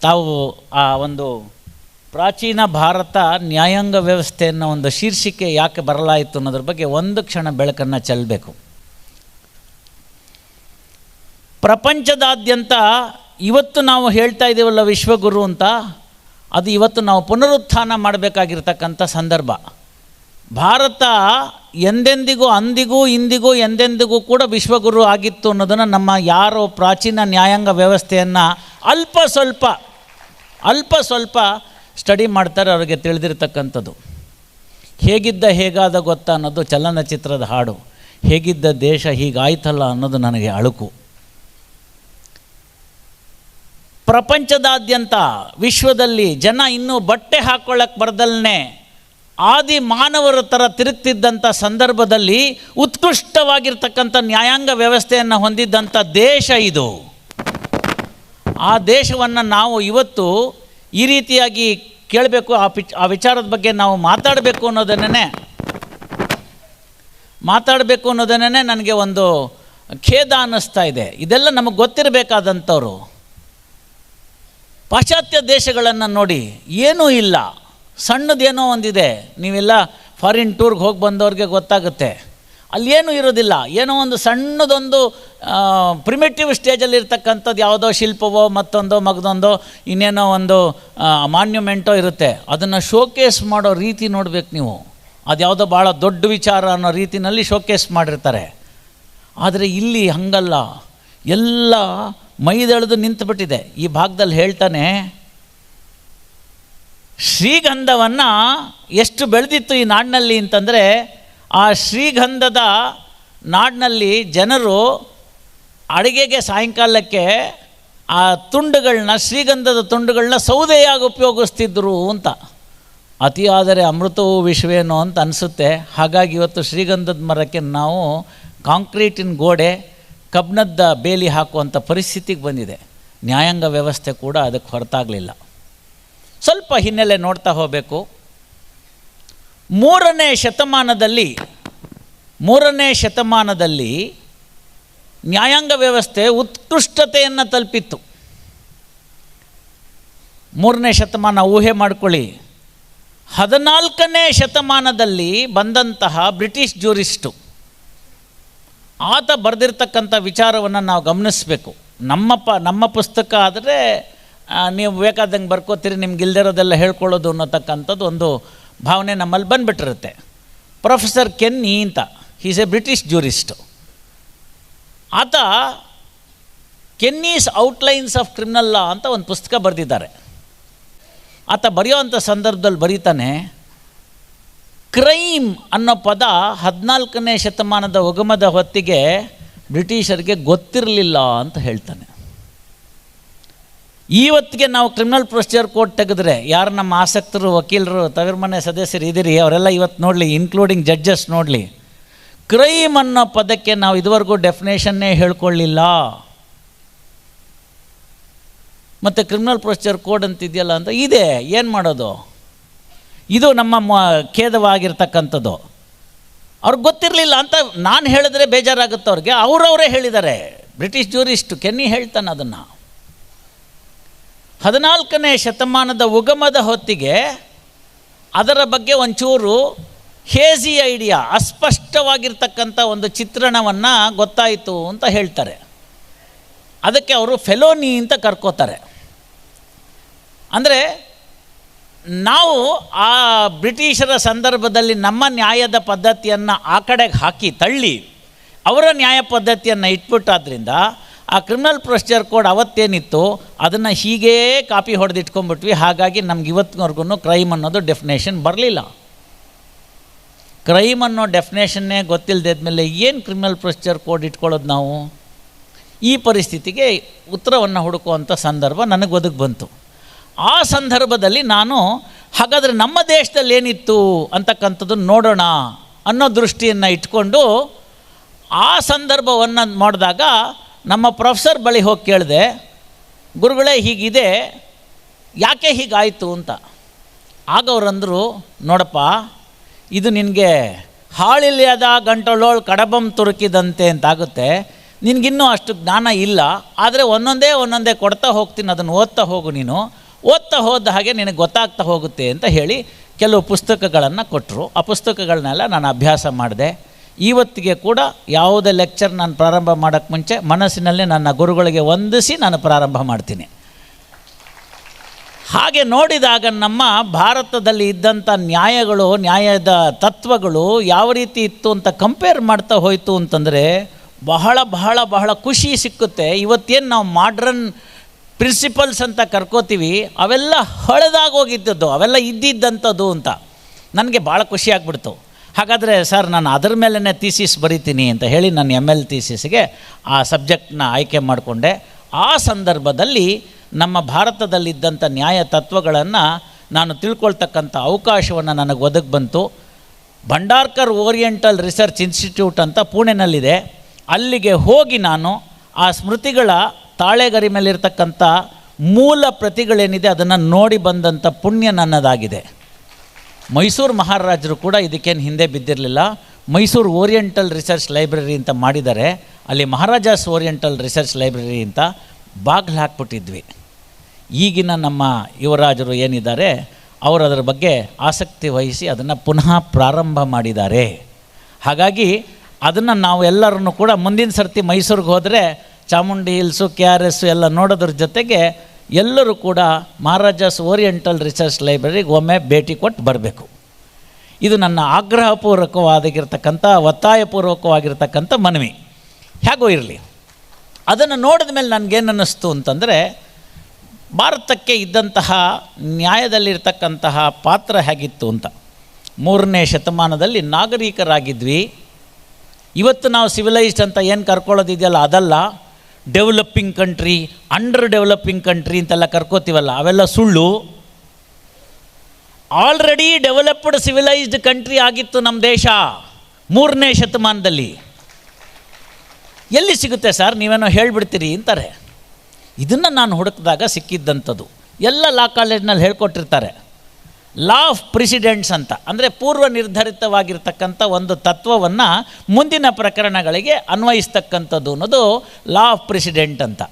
ತಾವು ಆ ಒಂದು ಪ್ರಾಚೀನ ಭಾರತ ನ್ಯಾಯಾಂಗ ವ್ಯವಸ್ಥೆ ಅನ್ನೋ ಒಂದು ಶೀರ್ಷಿಕೆ ಯಾಕೆ ಬರಲಾಯಿತು ಅನ್ನೋದ್ರ ಬಗ್ಗೆ ಒಂದು ಕ್ಷಣ ಬೆಳಕನ್ನು ಚೆಲ್ಲಬೇಕು ಪ್ರಪಂಚದಾದ್ಯಂತ ಇವತ್ತು ನಾವು ಹೇಳ್ತಾ ಇದ್ದೀವಲ್ಲ ವಿಶ್ವಗುರು ಅಂತ, ಅದು ಇವತ್ತು ನಾವು ಪುನರುತ್ಥಾನ ಮಾಡಬೇಕಾಗಿರ್ತಕ್ಕಂಥ ಸಂದರ್ಭ. ಭಾರತ ಎಂದೆಂದಿಗೂ ಅಂದಿಗೂ ಇಂದಿಗೂ ಎಂದೆಂದಿಗೂ ಕೂಡ ವಿಶ್ವಗುರು ಆಗಿತ್ತು ಅನ್ನೋದನ್ನು ನಮ್ಮ ಯಾರೋ ಪ್ರಾಚೀನ ನ್ಯಾಯಾಂಗ ವ್ಯವಸ್ಥೆಯನ್ನು ಅಲ್ಪ ಸ್ವಲ್ಪ ಅಲ್ಪ ಸ್ವಲ್ಪ ಸ್ಟಡಿ ಮಾಡ್ತಾರೆ ಅವರಿಗೆ ತಿಳಿದಿರ್ತಕ್ಕಂಥದ್ದು. ಹೇಗಿದ್ದ ಹೇಗಾದ ಗೊತ್ತಾ ಅನ್ನೋದು ಚಲನಚಿತ್ರದ ಹಾಡು. ಹೇಗಿದ್ದ ದೇಶ ಹೀಗಾಯ್ತಲ್ಲ ಅನ್ನೋದು ನನಗೆ ಅಳುಕು. ಪ್ರಪಂಚದಾದ್ಯಂತ ವಿಶ್ವದಲ್ಲಿ ಜನ ಇನ್ನೂ ಬಟ್ಟೆ ಹಾಕ್ಕೊಳ್ಳೋಕ್ಕೆ ಬರ್ದಲ್ನೇ ಆದಿ ಮಾನವರ ಥರ ತಿರುಗ್ತಿದ್ದಂಥ ಸಂದರ್ಭದಲ್ಲಿ ಉತ್ಕೃಷ್ಟವಾಗಿರ್ತಕ್ಕಂಥ ನ್ಯಾಯಾಂಗ ವ್ಯವಸ್ಥೆಯನ್ನು ಹೊಂದಿದ್ದಂಥ ದೇಶ ಇದು. ಆ ದೇಶವನ್ನು ನಾವು ಇವತ್ತು ಈ ರೀತಿಯಾಗಿ ಕೇಳಬೇಕು, ಆ ಪಿಚ್, ಆ ವಿಚಾರದ ಬಗ್ಗೆ ನಾವು ಮಾತಾಡಬೇಕು ಅನ್ನೋದನ್ನೇ ಮಾತಾಡಬೇಕು ಅನ್ನೋದನ್ನೇ ನನಗೆ ಒಂದು ಖೇದ ಅನ್ನಿಸ್ತಾ ಇದೆ. ಇದೆಲ್ಲ ನಮಗೆ ಗೊತ್ತಿರಬೇಕಾದಂಥವ್ರು. ಪಾಶ್ಚಾತ್ಯ ದೇಶಗಳನ್ನು ನೋಡಿ ಏನೂ ಇಲ್ಲ. ಸಣ್ಣದೇನೋ ಒಂದಿದೆ. ನೀವೆಲ್ಲ ಫಾರಿನ್ ಟೂರ್ಗೆ ಹೋಗಿ ಬಂದವ್ರಿಗೆ ಗೊತ್ತಾಗುತ್ತೆ. ಅಲ್ಲಿ ಏನೂ ಇರೋದಿಲ್ಲ. ಏನೋ ಒಂದು ಸಣ್ಣದೊಂದು ಪ್ರಿಮೇಟಿವ್ ಸ್ಟೇಜಲ್ಲಿರ್ತಕ್ಕಂಥದ್ದು ಯಾವುದೋ ಶಿಲ್ಪವೋ, ಮತ್ತೊಂದೋ, ಮಗದೊಂದೋ, ಇನ್ನೇನೋ ಒಂದು ಮಾನ್ಯುಮೆಂಟೋ ಇರುತ್ತೆ. ಅದನ್ನು ಶೋಕೇಸ್ ಮಾಡೋ ರೀತಿ ನೋಡಬೇಕು ನೀವು. ಅದು ಯಾವುದೋ ಭಾಳ ದೊಡ್ಡ ವಿಚಾರ ಅನ್ನೋ ರೀತಿನಲ್ಲಿ ಶೋಕೇಸ್ ಮಾಡಿರ್ತಾರೆ. ಆದರೆ ಇಲ್ಲಿ ಹಾಗಲ್ಲ. ಎಲ್ಲ ಮೈದೆಳೆದು ನಿಂತುಬಿಟ್ಟಿದೆ. ಈ ಭಾಗದಲ್ಲಿ ಹೇಳ್ತಾನೆ ಶ್ರೀಗಂಧವನ್ನು ಎಷ್ಟು ಬೆಳೆದಿತ್ತು ಈ ನಾಡಿನಲ್ಲಿ ಅಂತಂದರೆ, ಆ ಶ್ರೀಗಂಧದ ನಾಡಿನಲ್ಲಿ ಜನರು ಅಡುಗೆಗೆ ಸಾಯಂಕಾಲಕ್ಕೆ ಆ ತುಂಡುಗಳನ್ನ ಶ್ರೀಗಂಧದ ತುಂಡುಗಳನ್ನ ಸೌದೆಯಾಗಿ ಉಪಯೋಗಿಸ್ತಿದ್ರು ಅಂತ. ಅತಿಯಾದರೆ ಅಮೃತವು ವಿಶ್ವೇನೋ ಅಂತ ಅನಿಸುತ್ತೆ. ಹಾಗಾಗಿ ಇವತ್ತು ಶ್ರೀಗಂಧದ ಮರಕ್ಕೆ ನಾವು ಕಾಂಕ್ರೀಟಿನ ಗೋಡೆ ಕಬ್ಣದ ಬೇಲಿ ಹಾಕುವಂಥ ಪರಿಸ್ಥಿತಿಗೆ ಬಂದಿದೆ. ನ್ಯಾಯಾಂಗ ವ್ಯವಸ್ಥೆ ಕೂಡ ಅದಕ್ಕೆ ಹೊರತಾಗಲಿಲ್ಲ. ಸ್ವಲ್ಪ ಹಿನ್ನೆಲೆ ನೋಡ್ತಾ ಹೋಗಬೇಕು. ಮೂರನೇ ಶತಮಾನದಲ್ಲಿ ಮೂರನೇ ಶತಮಾನದಲ್ಲಿ ನ್ಯಾಯಾಂಗ ವ್ಯವಸ್ಥೆ ಉತ್ಕೃಷ್ಟತೆಯನ್ನು ತಲುಪಿತ್ತು. ಮೂರನೇ ಶತಮಾನ ಊಹೆ ಮಾಡ್ಕೊಳ್ಳಿ. ಹದಿನಾಲ್ಕನೇ ಶತಮಾನದಲ್ಲಿ ಬಂದಂತಹ ಬ್ರಿಟಿಷ್ ಜ್ಯೂರಿಸ್ಟು ಆತ ಬರೆದಿರ್ತಕ್ಕಂಥ ವಿಚಾರವನ್ನು ನಾವು ಗಮನಿಸಬೇಕು. ನಮ್ಮ ಪ ನಮ್ಮ ಪುಸ್ತಕ ಆದರೆ ನೀವು ಬೇಕಾದಂಗೆ ಬರ್ಕೋತೀರಿ, ನಿಮ್ಗೆ ಇಲ್ದಿರೋದೆಲ್ಲ ಹೇಳ್ಕೊಳ್ಳೋದು ಅನ್ನೋತಕ್ಕಂಥದ್ದು ಒಂದು ಭಾವನೆ ನಮ್ಮಲ್ಲಿ ಬಂದುಬಿಟ್ಟಿರುತ್ತೆ. ಪ್ರೊಫೆಸರ್ ಕೆನ್ನಿ ಅಂತ ಈಸ್ ಎ ಬ್ರಿಟಿಷ್ ಜ್ಯೂರಿಸ್ಟು ಆತ Kenny's outlines of criminal law ಅಂತ ಒಂದು ಪುಸ್ತಕ ಬರೆದಿದ್ದಾರೆ. ಆತ ಬರೆಯೋ ಅಂಥ ಸಂದರ್ಭದಲ್ಲಿ ಬರೀತಾನೆ ಕ್ರೈಮ್ ಅನ್ನೋ ಪದ ಹದಿನಾಲ್ಕನೇ ಶತಮಾನದ ಉಗಮದ ಹೊತ್ತಿಗೆ ಬ್ರಿಟಿಷರಿಗೆ ಗೊತ್ತಿರಲಿಲ್ಲ ಅಂತ ಹೇಳ್ತಾನೆ. ಇವತ್ತಿಗೆ ನಾವು ಕ್ರಿಮಿನಲ್ ಪ್ರೊಸೀಜರ್ ಕೋರ್ಟ್ ತೆಗೆದ್ರೆ ಯಾರು ನಮ್ಮ ಆಸಕ್ತರು, ವಕೀಲರು ತವರ ಮನೆ ಸದಸ್ಯರು ಇದ್ದೀರಿ ಅವರೆಲ್ಲ ಇವತ್ತು ನೋಡಲಿ ಇನ್ಕ್ಲೂಡಿಂಗ್ ಜಡ್ಜಸ್ ನೋಡಲಿ. ಕ್ರೈಮ್ ಅನ್ನೋ ಪದಕ್ಕೆ ನಾವು ಇದುವರೆಗೂ ಡೆಫಿನೇಷನ್ನೇ ಹೇಳ್ಕೊಳ್ಳಿಲ್ಲ. ಮತ್ತು ಕ್ರಿಮಿನಲ್ ಪ್ರೊಸೀಜರ್ ಕೋಡ್ ಅಂತಿದೆಯಲ್ಲ ಅಂತ ಇದೆ, ಏನು ಮಾಡೋದು? ಇದು ನಮ್ಮ ಮ, ಖೇದವಾಗಿರ್ತಕ್ಕಂಥದ್ದು. ಅವ್ರಿಗೆ ಗೊತ್ತಿರಲಿಲ್ಲ ಅಂತ ನಾನು ಹೇಳಿದ್ರೆ ಬೇಜಾರಾಗುತ್ತೆ ಅವ್ರಿಗೆ, ಅವರವರೇ ಹೇಳಿದ್ದಾರೆ. ಬ್ರಿಟಿಷ್ ಜೂರಿಸ್ಟ್ ಕೆನ್ನಿ ಹೇಳ್ತಾನೆ ಅದನ್ನು. ಹದಿನಾಲ್ಕನೇ ಶತಮಾನದ ಉಗಮದ ಹೊತ್ತಿಗೆ ಅದರ ಬಗ್ಗೆ ಒಂಚೂರು ಹೇಜಿ ಐಡಿಯಾ, ಅಸ್ಪಷ್ಟವಾಗಿರ್ತಕ್ಕಂಥ ಒಂದು ಚಿತ್ರಣವನ್ನು ಗೊತ್ತಾಯಿತು ಅಂತ ಹೇಳ್ತಾರೆ. ಅದಕ್ಕೆ ಅವರು ಫೆಲೋನಿ ಅಂತ ಕರ್ಕೋತಾರೆ. ಅಂದರೆ ನಾವು ಆ ಬ್ರಿಟಿಷರ ಸಂದರ್ಭದಲ್ಲಿ ನಮ್ಮ ನ್ಯಾಯದ ಪದ್ಧತಿಯನ್ನು ಆ ಕಡೆಗೆ ಹಾಕಿ ತಳ್ಳಿ, ಅವರ ನ್ಯಾಯ ಪದ್ಧತಿಯನ್ನು ಇಟ್ಬಿಟ್ಟಾದ್ರಿಂದ ಆ ಕ್ರಿಮಿನಲ್ ಪ್ರೊಸೀಜರ್ ಕೋಡ್ ಅವತ್ತೇನಿತ್ತು ಅದನ್ನು ಹೀಗೇ ಕಾಪಿ ಹೊಡೆದಿಟ್ಕೊಂಡ್ಬಿಟ್ವಿ. ಹಾಗಾಗಿ ನಮ್ಗೆ ಇವತ್ತಿನವರೆಗೂ ಕ್ರೈಮ್ ಅನ್ನೋದು ಡೆಫಿನೇಷನ್ ಬರಲಿಲ್ಲ. ಕ್ರೈಮ್ ಅನ್ನೋ ಡೆಫಿನೇಷನ್ನೇ ಗೊತ್ತಿಲ್ಲದಿದ್ಮೇಲೆ ಏನು ಕ್ರಿಮಿನಲ್ ಪ್ರೊಸೀಜರ್ ಕೋಡ್ ಇಟ್ಕೊಳ್ಳೋದು ನಾವು? ಈ ಪರಿಸ್ಥಿತಿಗೆ ಉತ್ತರವನ್ನು ಹುಡುಕುವಂಥ ಸಂದರ್ಭ ನನಗೆ ಒದಗಿ ಬಂತು. ಆ ಸಂದರ್ಭದಲ್ಲಿ ನಾನು, ಹಾಗಾದರೆ ನಮ್ಮ ದೇಶದಲ್ಲಿ ಏನಿತ್ತು ಅಂತಕ್ಕಂಥದ್ದನ್ನು ನೋಡೋಣ ಅನ್ನೋ ದೃಷ್ಟಿಯನ್ನು ಇಟ್ಕೊಂಡು ಆ ಸಂದರ್ಭವನ್ನು ಮಾಡಿದಾಗ ನಮ್ಮ ಪ್ರೊಫೆಸರ್ ಬಳಿ ಹೋಗಿ ಕೇಳಿದೆ, ಗುರುಗಳೇ, ಹೀಗಿದೆ. ಯಾಕೆ ಹೀಗಾಯಿತು ಅಂತ? ಆಗ ಅವರಂದರು, ನೋಡಪ್ಪ, ಇದು ನಿನಗೆ ಹಾಳಿಲ್ಯದ ಗಂಟಲೋಳು ಕಡಬಂ ತುರುಕಿದಂತೆ ಅಂತಾಗುತ್ತೆ. ನಿನಗಿನ್ನೂ ಅಷ್ಟು ಜ್ಞಾನ ಇಲ್ಲ. ಆದರೆ ಒಂದೊಂದೇ ಒಂದೊಂದೇ ಕೊಡ್ತಾ ಹೋಗ್ತೀನಿ, ಅದನ್ನು ಓದ್ತಾ ಹೋಗು ನೀನು. ಓದ್ತಾ ಹೋದ ಹಾಗೆ ನಿನಗೆ ಗೊತ್ತಾಗ್ತಾ ಹೋಗುತ್ತೆ ಅಂತ ಹೇಳಿ ಕೆಲವು ಪುಸ್ತಕಗಳನ್ನು ಕೊಟ್ಟರು ಆ ಪುಸ್ತಕಗಳನ್ನೆಲ್ಲ ನಾನು ಅಭ್ಯಾಸ ಮಾಡಿದೆ. ಇವತ್ತಿಗೆ ಕೂಡ ಯಾವುದೇ ಲೆಕ್ಚರ್ ನಾನು ಪ್ರಾರಂಭ ಮಾಡೋಕ್ಕೆ ಮುಂಚೆ ಮನಸ್ಸಿನಲ್ಲಿ ನನ್ನ ಗುರುಗಳಿಗೆ ವಂದಿಸಿ ನಾನು ಪ್ರಾರಂಭ ಮಾಡ್ತೀನಿ. ಹಾಗೆ ನೋಡಿದಾಗ ನಮ್ಮ ಭಾರತದಲ್ಲಿ ಇದ್ದಂಥ ನ್ಯಾಯಗಳು, ನ್ಯಾಯದ ತತ್ವಗಳು ಯಾವ ರೀತಿ ಇತ್ತು ಅಂತ ಕಂಪೇರ್ ಮಾಡ್ತಾ ಹೋಯಿತು ಅಂತಂದರೆ ಬಹಳ ಬಹಳ ಬಹಳ ಖುಷಿ ಸಿಕ್ಕುತ್ತೆ. ಇವತ್ತೇನು ನಾವು ಮಾಡ್ರನ್ ಪ್ರಿನ್ಸಿಪಲ್ಸ್ ಅಂತ ಕರ್ಕೋತೀವಿ, ಅವೆಲ್ಲ ಹಳೆದಾಗೋಗಿದ್ದದ್ದು ಅವೆಲ್ಲ ಇದ್ದಿದ್ದಂಥದ್ದು ಅಂತ. ನನಗೆ ಭಾಳ ಖುಷಿ ಆಗ್ಬಿಡ್ತು. ಹಾಗಾದರೆ ಸರ್, ನಾನು ಅದರ ಮೇಲೇ ಥೀಸಿಸ್ ಬರಿತೀನಿ ಅಂತ ಹೇಳಿ ನಾನು ಎಂ ಎಲ್ ಥೀಸಿಸ್ಗೆ ಆ ಸಬ್ಜೆಕ್ಟ್ನ ಆಯ್ಕೆ ಮಾಡಿಕೊಂಡೆ. ಆ ಸಂದರ್ಭದಲ್ಲಿ ನಮ್ಮ ಭಾರತದಲ್ಲಿದ್ದಂಥ ನ್ಯಾಯ ತತ್ವಗಳನ್ನು ನಾನು ತಿಳ್ಕೊಳ್ತಕ್ಕಂಥ ಅವಕಾಶವನ್ನು ನನಗೆ ಒದಗಿ ಬಂತು. ಭಂಡಾರ್ಕರ್ ಓರಿಯೆಂಟಲ್ ರಿಸರ್ಚ್ ಇನ್ಸ್ಟಿಟ್ಯೂಟ್ ಅಂತ ಪುಣೆನಲ್ಲಿದೆ. ಅಲ್ಲಿಗೆ ಹೋಗಿ ನಾನು ಆ ಸ್ಮೃತಿಗಳ ತಾಳೆಗರಿ ಮೇಲಿರ್ತಕ್ಕಂಥ ಮೂಲ ಪ್ರತಿಗಳೇನಿದೆ ಅದನ್ನು ನೋಡಿ ಬಂದಂಥ ಪುಣ್ಯ ನನ್ನದಾಗಿದೆ. ಮೈಸೂರು ಮಹಾರಾಜರು ಕೂಡ ಇದಕ್ಕೇನು ಹಿಂದೆ ಬಿದ್ದಿರಲಿಲ್ಲ. ಮೈಸೂರು ಓರಿಯೆಂಟಲ್ ರಿಸರ್ಚ್ ಲೈಬ್ರರಿ ಅಂತ ಮಾಡಿದ್ದಾರೆ. ಅಲ್ಲಿ ಮಹಾರಾಜಾಸ್ ಓರಿಯೆಂಟಲ್ ರಿಸರ್ಚ್ ಲೈಬ್ರರಿ ಅಂತ ಬಾಗಿಲು ಹಾಕ್ಬಿಟ್ಟಿದ್ವಿ. ಈಗಿನ ನಮ್ಮ ಯುವರಾಜರು ಏನಿದ್ದಾರೆ, ಅವರು ಅದರ ಬಗ್ಗೆ ಆಸಕ್ತಿ ವಹಿಸಿ ಅದನ್ನು ಪುನಃ ಪ್ರಾರಂಭ ಮಾಡಿದ್ದಾರೆ. ಹಾಗಾಗಿ ಅದನ್ನು ನಾವು ಎಲ್ಲರನ್ನು ಕೂಡ ಮುಂದಿನ ಸರ್ತಿ ಮೈಸೂರಿಗೆ ಹೋದರೆ Chamundi hills, K R S ಎಲ್ಲ ನೋಡೋದ್ರ ಜೊತೆಗೆ ಎಲ್ಲರೂ ಕೂಡ ಮಹಾರಾಜಾಸ್ ಓರಿಯೆಂಟಲ್ ರಿಸರ್ಚ್ ಲೈಬ್ರರಿಗೆ ಒಮ್ಮೆ ಭೇಟಿ ಕೊಟ್ಟು ಬರಬೇಕು. ಇದು ನನ್ನ ಆಗ್ರಹಪೂರ್ವಕವಾಗಿರ್ತಕ್ಕಂಥ, ಒತ್ತಾಯಪೂರ್ವಕವಾಗಿರ್ತಕ್ಕಂಥ ಮನವಿ. ಹೇಗೋ ಇರಲಿ. ಅದನ್ನು ನೋಡಿದ ಮೇಲೆ ನನಗೇನು ಅನ್ನಿಸ್ತು ಅಂತಂದರೆ, ಭಾರತಕ್ಕೆ ಇದ್ದಂತಹ ನ್ಯಾಯದಲ್ಲಿರ್ತಕ್ಕಂತಹ ಪಾತ್ರ ಹೇಗಿತ್ತು ಅಂತ. ಮೂರನೇ ಶತಮಾನದಲ್ಲಿ ನಾಗರಿಕರಾಗಿದ್ವಿ. ಇವತ್ತು ನಾವು ಸಿವಿಲೈಸ್ಡ್ ಅಂತ ಏನು ಕರ್ಕೊಳ್ಳೋದಿದೆಯಲ್ಲ, ಅದಲ್ಲ. Developing country under developing country ಅಂತೆಲ್ಲ ಕರ್ಕೋತೀವಲ್ಲ, ಅವೆಲ್ಲ ಸುಳ್ಳು. ಆಲ್ರೆಡಿ ಡೆವಲಪ್ಡ್ ಸಿವಿಲೈಸ್ಡ್ ಕಂಟ್ರಿ ಆಗಿತ್ತು ನಮ್ಮ ದೇಶ, ಮೂರನೇ ಶತಮಾನದಲ್ಲಿ. ಎಲ್ಲಿ ಸಿಗುತ್ತೆ ಸರ್ ನೀವೇನೋ ಹೇಳಿಬಿಡ್ತೀರಿ ಅಂತಾರೆ. ಇದನ್ನು ನಾನು ಹುಡುಕಿದಾಗ ಸಿಕ್ಕಿದ್ದಂಥದ್ದು. ಎಲ್ಲ ಲಾ ಕಾಲೇಜ್ನಲ್ಲಿ ಹೇಳ್ಕೊಟ್ಟಿರ್ತಾರೆ. ಲಾ ಆಫ್ ಪ್ರೆಸಿಡೆಂಟ್ಸ್ ಅಂತ. ಅಂದರೆ ಪೂರ್ವ ನಿರ್ಧರಿತವಾಗಿರ್ತಕ್ಕಂಥ ಒಂದು ತತ್ವವನ್ನು ಮುಂದಿನ ಪ್ರಕರಣಗಳಿಗೆ ಅನ್ವಯಿಸ್ತಕ್ಕಂಥದ್ದು ಅನ್ನೋದು ಲಾ ಆಫ್ ಪ್ರೆಸಿಡೆಂಟ್ ಅಂತ.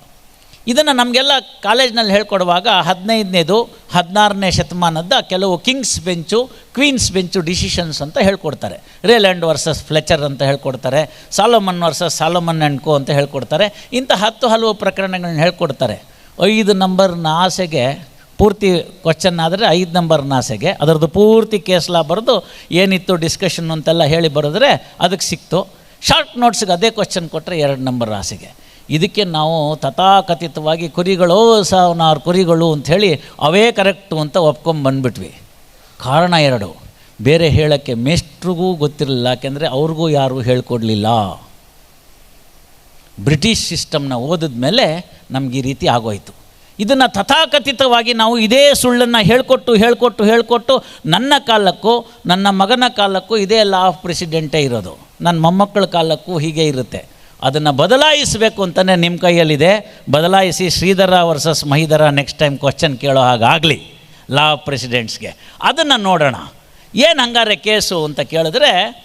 ಇದನ್ನು ನಮಗೆಲ್ಲ ಕಾಲೇಜ್ನಲ್ಲಿ ಹೇಳ್ಕೊಡುವಾಗ ಹದಿನೈದನೇದು, ಹದಿನಾರನೇ ಶತಮಾನದ ಕೆಲವು King's Bench, Queen's Bench decisions ಅಂತ ಹೇಳ್ಕೊಡ್ತಾರೆ. ರೇಲ್ಯಾಂಡ್ ವರ್ಸಸ್ ಫ್ಲೆಚರ್ ಅಂತ ಹೇಳ್ಕೊಡ್ತಾರೆ Solomon versus Solomon and co ಅಂತ ಹೇಳ್ಕೊಡ್ತಾರೆ, ಇಂಥ ಹತ್ತು ಹಲವು ಪ್ರಕರಣಗಳನ್ನ ಹೇಳ್ಕೊಡ್ತಾರೆ. ಐದು ನಂಬರ್ನ ಆಸೆಗೆ ಪೂರ್ತಿ ಕ್ವಶನ್ ಆದರೆ ಐದು ನಂಬರ್ ನಾಸೆಗೆ. ಅದರದ್ದು ಪೂರ್ತಿ ಕೇಸ್ಲಾ ಬರೆದು ಏನಿತ್ತು ಡಿಸ್ಕಷನ್ ಅಂತೆಲ್ಲ ಹೇಳಿ ಬರೆದ್ರೆ ಅದಕ್ಕೆ ಸಿಕ್ತು. ಶಾರ್ಟ್ ನೋಟ್ಸ್ಗೆ ಅದೇ ಕ್ವಶನ್ ಕೊಟ್ಟರೆ ಎರಡು ನಂಬರ್ ಆಸೆಗೆ ಇದಕ್ಕೆ ನಾವು ತಥಾಕಥಿತವಾಗಿ ಕುರಿಗಳು ಸಾವಿನಾರು ಕುರಿಗಳು ಅಂಥೇಳಿ ಅವೇ ಕರೆಕ್ಟು ಅಂತ ಒಪ್ಕೊಂಬಂದ್ಬಿಟ್ವಿ ಕಾರಣ ಎರಡು, ಬೇರೆ ಹೇಳೋಕ್ಕೆ ಮೇಷ್ಟ್ರಿಗೂ ಗೊತ್ತಿರಲಿಲ್ಲ, ಯಾಕೆಂದರೆ ಅವ್ರಿಗೂ ಯಾರೂ ಹೇಳ್ಕೊಡ್ಲಿಲ್ಲ. ಬ್ರಿಟಿಷ್ ಸಿಸ್ಟಮ್ನ ಓದಿದ ಮೇಲೆ ನಮ್ಗೆ ಈ ರೀತಿ ಆಗೋಯ್ತು. ಇದನ್ನು ತಥಾಕಥಿತವಾಗಿ ನಾವು ಇದೇ ಸುಳ್ಳನ್ನು ಹೇಳ್ಕೊಟ್ಟು ಹೇಳ್ಕೊಟ್ಟು ಹೇಳ್ಕೊಟ್ಟು ನನ್ನ ಕಾಲಕ್ಕೂ, ನನ್ನ ಮಗನ ಕಾಲಕ್ಕೂ ಇದೇ ಲಾ ಆಫ್ ಪ್ರೆಸಿಡೆಂಟೇ ಇರೋದು. ನನ್ನ ಮೊಮ್ಮಕ್ಕಳ ಕಾಲಕ್ಕೂ ಹೀಗೆ ಇರುತ್ತೆ. ಅದನ್ನು ಬದಲಾಯಿಸಬೇಕು ಅಂತಲೇ ನಿಮ್ಮ ಕೈಯಲ್ಲಿದೆ. ಬದಲಾಯಿಸಿ Shridhara versus Mahidhara next time question ಕೇಳೋ ಹಾಗಾಗಲಿ ಲಾ ಆಫ್ ಪ್ರೆಸಿಡೆಂಟ್ಸ್ಗೆ. ಅದನ್ನು ನೋಡೋಣ. ಏನು ಹಂಗಾರೆ ಕೇಸು ಅಂತ ಕೇಳಿದ್ರೆ